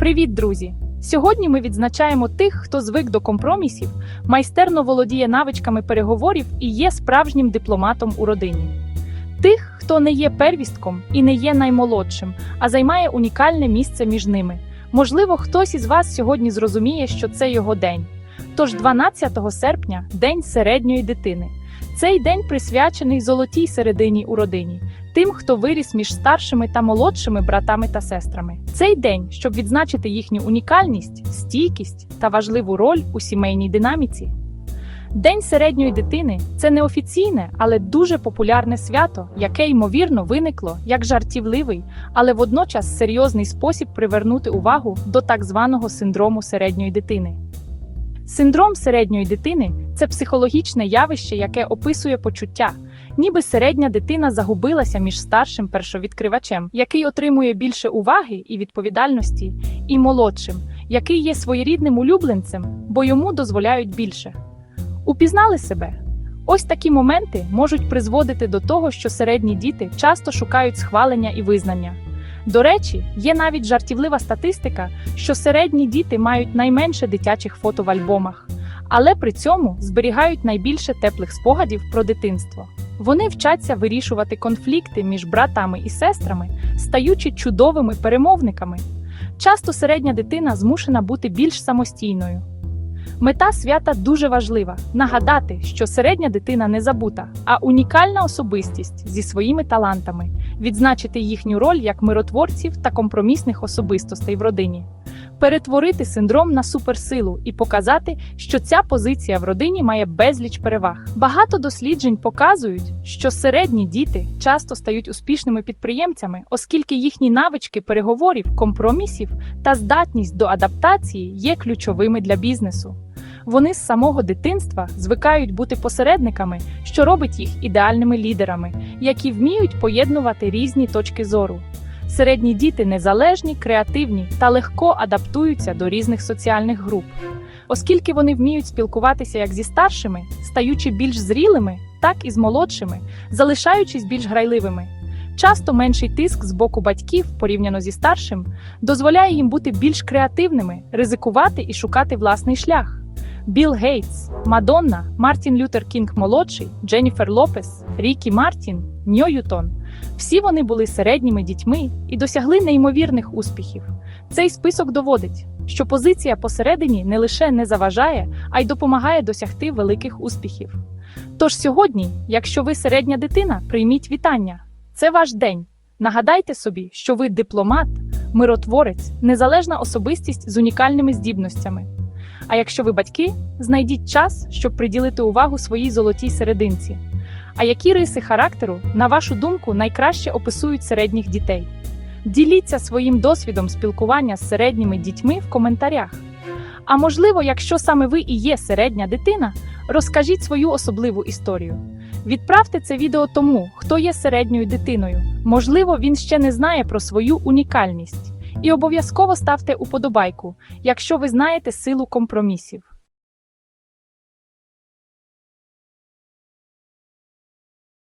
Привіт, друзі! Сьогодні ми відзначаємо тих, хто звик до компромісів, майстерно володіє навичками переговорів і є справжнім дипломатом у родині. Тих, хто не є первістком і не є наймолодшим, а займає унікальне місце між ними. Можливо, хтось із вас сьогодні зрозуміє, що це його день. Тож 12 серпня день середньої дитини. Цей день присвячений золотій середині у родині, тим, хто виріс між старшими та молодшими братами та сестрами. Цей день, щоб відзначити їхню унікальність, стійкість та важливу роль у сімейній динаміці. День середньої дитини це неофіційне, але дуже популярне свято, яке ймовірно виникло як жартівливий, але водночас серйозний спосіб привернути увагу до так званого синдрому середньої дитини. Синдром середньої дитини це психологічне явище, яке описує почуття, ніби середня дитина загубилася між старшим першовідкривачем, який отримує більше уваги і відповідальності, і молодшим, який є своєрідним улюбленцем, бо йому дозволяють більше. Упізнали себе? Ось такі моменти можуть призводити до того, що середні діти часто шукають схвалення і визнання. До речі, є навіть жартівлива статистика, що середні діти мають найменше дитячих фото в альбомах, але при цьому зберігають найбільше теплих спогадів про дитинство. Вони вчаться вирішувати конфлікти між братами і сестрами, стаючи чудовими перемовниками. Часто середня дитина змушена бути більш самостійною. Мета свята дуже важлива нагадати, що середня дитина не забута, а унікальна особистість зі своїми талантами, відзначити їхню роль як миротворців та компромісних особистостей в родині, перетворити синдром на суперсилу і показати, що ця позиція в родині має безліч переваг. Багато досліджень показують, що середні діти часто стають успішними підприємцями, оскільки їхні навички переговорів, компромісів та здатність до адаптації є ключовими для бізнесу. Вони з самого дитинства звикають бути посередниками, що робить їх ідеальними лідерами, які вміють поєднувати різні точки зору. Середні діти незалежні, креативні та легко адаптуються до різних соціальних груп, оскільки вони вміють спілкуватися як зі старшими, стаючи більш зрілими, так і з молодшими, залишаючись більш грайливими. Часто менший тиск з боку батьків порівняно зі старшим дозволяє їм бути більш креативними, ризикувати і шукати власний шлях. Білл Гейтс, Мадонна, Мартін Лютер Кінг молодший, Дженніфер Лопес, Рікі Мартін, Ньютон. Всі вони були середніми дітьми і досягли неймовірних успіхів. Цей список доводить, що позиція посередині не лише не заважає, а й допомагає досягти великих успіхів. Тож сьогодні, якщо ви середня дитина, прийміть вітання. Це ваш день. Нагадайте собі, що ви дипломат, миротворець, незалежна особистість з унікальними здібностями. А якщо ви батьки, знайдіть час, щоб приділити увагу своїй золотій серединці. А які риси характеру, на вашу думку, найкраще описують середніх дітей? Діліться своїм досвідом спілкування з середніми дітьми в коментарях. А можливо, якщо саме ви і є середня дитина, розкажіть свою особливу історію. Відправте це відео тому, хто є середньою дитиною. Можливо, він ще не знає про свою унікальність. І обов'язково ставте уподобайку, якщо ви знаєте силу компромісів.